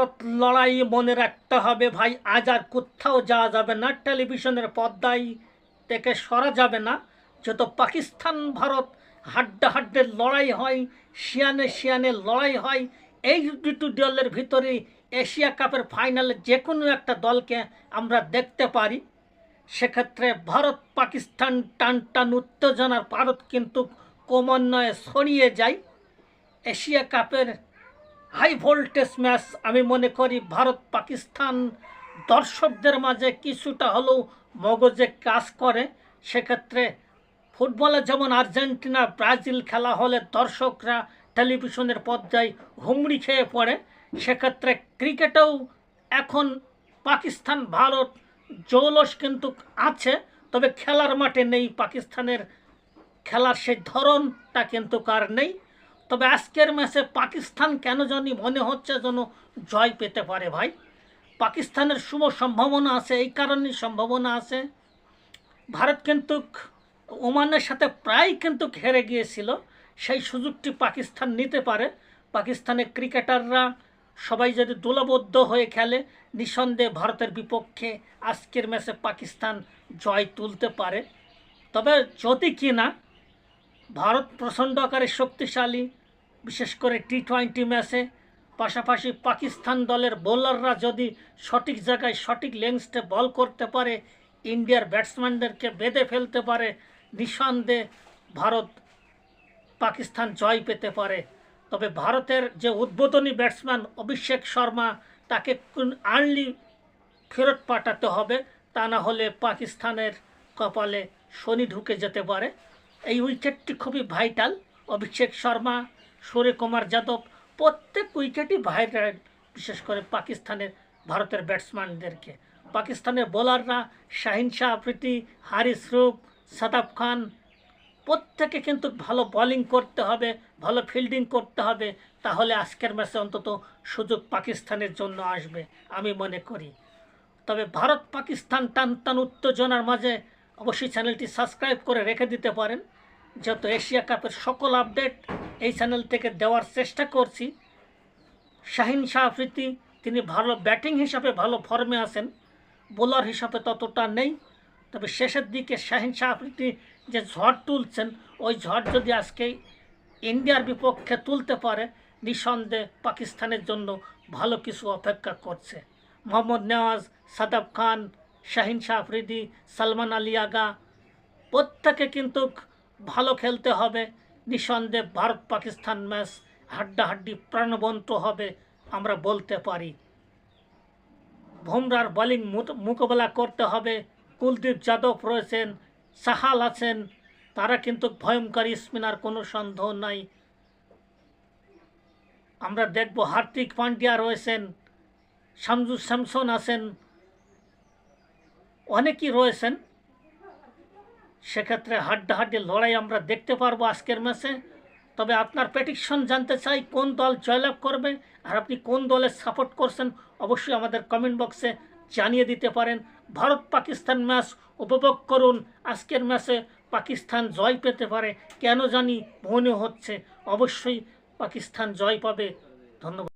ভারত লড়াই মনে রাখতে হবে ভাই। আজ আর কোথাও যাওয়া যাবে না। টেলিভিশনের পর্দায় থেকে সরা যাবে না। যত পাকিস্তান, ভারত হাড্ডা হাড্ডের লড়াই হয়, শিয়ানে শিয়ানে লড়াই হয়, এই দুটো দলের ভিতরে এশিয়া কাপের ফাইনালে যে কোনো একটা দলকে আমরা দেখতে পারি। সেক্ষেত্রে ভারত, পাকিস্তান টান টান উত্তেজনার ভারত কিন্তু ক্রমান্বয়ে ছড়িয়ে যায়। এশিয়া কাপের হাই ভোল্টেজ ম্যাচ, আমি মনে করি ভারত পাকিস্তান দর্শকদের মাঝে কিছুটা হলেও মগজে কাজ করে। সেক্ষেত্রে ফুটবলে যেমন আর্জেন্টিনা, ব্রাজিল খেলা হলে দর্শকরা টেলিভিশনের পর্যায়ে হুমড়ি খেয়ে পড়ে। সেক্ষেত্রে ক্রিকেটেও এখন পাকিস্তান, ভারত জৌলস কিন্তু আছে, তবে খেলার মাঠে নেই। পাকিস্তানের খেলার সেই ধরনটা কিন্তু কার নেই। তবে আজকের ম্যাচে পাকিস্তান কেন জানি মনে হচ্ছে যেন জয় পেতে পারে ভাই। পাকিস্তানের শুভ সম্ভাবনা আছে, এই কারণেই সম্ভাবনা আছে। ভারত কিন্তু ওমানের সাথে প্রায় কিন্তু হেরে গিয়েছিল, সেই সুযোগটি পাকিস্তান নিতে পারে। পাকিস্তানের ক্রিকেটাররা সবাই যদি দোলবদ্ধ হয়ে খেলে, নিঃসন্দেহে ভারতের বিপক্ষে আজকের ম্যাচে পাকিস্তান জয় তুলতে পারে। তবে যদি কি না ভারত প্রচণ্ড আকারে শক্তিশালী বিশেষ করে টি টোয়েন্টি ম্যাচে, পাশাপাশি পাকিস্তান দলের বোলাররা যদি সঠিক জায়গায় সঠিক লেন্সটে বল করতে পারে, ইন্ডিয়ার ব্যাটসম্যানদেরকে বেঁধে ফেলতে পারে, নিঃসন্দেহে ভারত পাকিস্তান জয় পেতে পারে। তবে ভারতের যে উদ্বোধনী ব্যাটসম্যান অভিষেক শর্মা, তাকে আর্লি ফেরত পাঠাতে হবে, তা না হলে পাকিস্তানের কপালে শনি ঢুকে যেতে পারে। এই উইকেটটি খুবই ভাইটাল অভিষেক শর্মা সূর্যকুমার যাদব প্রত্যেক উইকেটই ভাইটাল বিশেষ করে পাকিস্তানের, ভারতের ব্যাটসম্যানদেরকে পাকিস্তানের বোলাররা শাহিন শাহ আফ্রিদি, হারিস রুফ সাদাব খান, প্রত্যেকে কিন্তু ভালো বোলিং করতে হবে, ভালো ফিল্ডিং করতে হবে, তাহলে আজকের ম্যাচে অন্তত সুযোগ পাকিস্তানের জন্য আসবে, আমি মনে করি। তবে ভারত পাকিস্তান টান টান উত্তেজনার মাঝে অবশ্যই চ্যানেলটি সাবস্ক্রাইব করে রেখে দিতে পারেন যত এশিয়া কাপের সকল আপডেট এই চ্যানেল থেকে দেওয়ার চেষ্টা করছি। শাহিন শাহ আফ্রিদি তিনি ভালো ব্যাটিং হিসাবে ভালো ফর্মে আছেন। বোলার হিসাবে ততটা নেই। তবে শেষের দিকে শাহিন শাহ আফ্রিদি যে ঝড় তুলছেন, ওই ঝড় যদি আজকে ইন্ডিয়ার বিপক্ষে তুলতে পারে, নিঃসন্দেহে পাকিস্তানের জন্য ভালো কিছু অপেক্ষা করছে। মোহাম্মদ নেওয়াজ, সাদাব খান, শাহিন শাহ আফ্রিদি সালমান আলী আগা, প্রত্যেকে কিন্তু ভালো খেলতে হবে। নিঃসন্দেহে ভারত পাকিস্তান ম্যাচ হাড্ডাহাড্ডি প্রাণবন্ত হবে, আমরা বলতে পারি। ভুমরার বোলিং মোকাবেলা করতে হবে। কুলদীপ যাদব রয়েছেন, সাহাল আছেন, তারা কিন্তু ভয়ঙ্কর স্পিনার কোনো সন্দেহ নাই। আমরা দেখব, হার্দিক পান্ডিয়া রয়েছেন শামজু স্যামসন আছেন, অনেকেই রয়েছেন সেক্ষেত্রে হাড্ডাহাড্ডি লড়াই আমরা দেখতে পারব আজকের ম্যাচে। তবে আপনার প্রেডিকশন জানতে চাই, কোন দল জয়লাভ করবে আর আপনি কোন দলের সাপোর্ট করছেন অবশ্যই আমাদের কমেন্ট বক্সে জানিয়ে দিতে পারেন। ভারত পাকিস্তান ম্যাচ উপভোগ করুন। আজকের ম্যাচে পাকিস্তান জয় পেতে পারে। কেন জানি মনে হচ্ছে অবশ্যই পাকিস্তান জয় পাবে। ধন্যবাদ।